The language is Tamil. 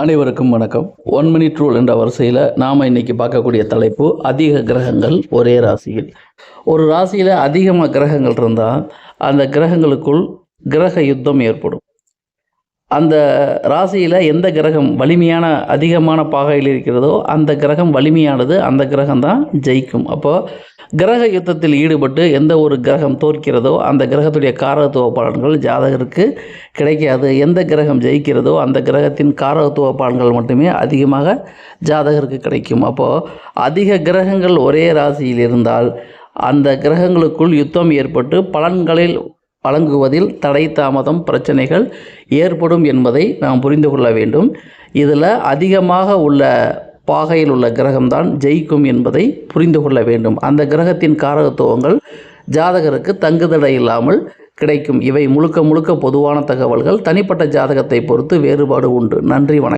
அனைவருக்கும் வணக்கம். ஒன் மினிட் ரூல் என்ற வரிசையில் நாம் இன்னைக்கு பார்க்கக்கூடிய தலைப்பு அதிக கிரகங்கள் ஒரே ராசியில். ஒரு ராசியில் அதிகமாக கிரகங்கள் இருந்தால் அந்த கிரகங்களுக்குள் கிரக யுத்தம் ஏற்படும். அந்த ராசியில் எந்த கிரகம் வலிமையான அதிகமான பாகையில் இருக்கிறதோ அந்த கிரகம் வலிமையானது அந்த கிரகம் தான் ஜெயிக்கும். அப்போது கிரக யுத்தத்தில் ஈடுபட்டு எந்த ஒரு கிரகம் தோற்கிறதோ அந்த கிரகத்துடைய காரகத்துவ பலன்கள் ஜாதகருக்கு கிடைக்காது. எந்த கிரகம் ஜெயிக்கிறதோ அந்த கிரகத்தின் காரகத்துவ பலன்கள் மட்டுமே அதிகமாக ஜாதகருக்கு கிடைக்கும். அப்போது அதிக கிரகங்கள் ஒரே ராசியில் இருந்தால் அந்த கிரகங்களுக்குள் யுத்தம் ஏற்பட்டு பலன்களில் வழங்குவதில் தடை தாமதம் பிரச்சனைகள் ஏற்படும் என்பதை நாம் புரிந்து கொள்ள வேண்டும். இதில் அதிகமாக உள்ள பாகையில் உள்ள கிரகம்தான் ஜெயிக்கும் என்பதை புரிந்து கொள்ள வேண்டும். அந்த கிரகத்தின் காரகத்துவங்கள் ஜாதகருக்கு தங்குதடை இல்லாமல் கிடைக்கும். இவை முழுக்க முழுக்க பொதுவான தகவல்கள். தனிப்பட்ட ஜாதகத்தை பொறுத்து வேறுபாடு உண்டு. நன்றி வணக்கம்.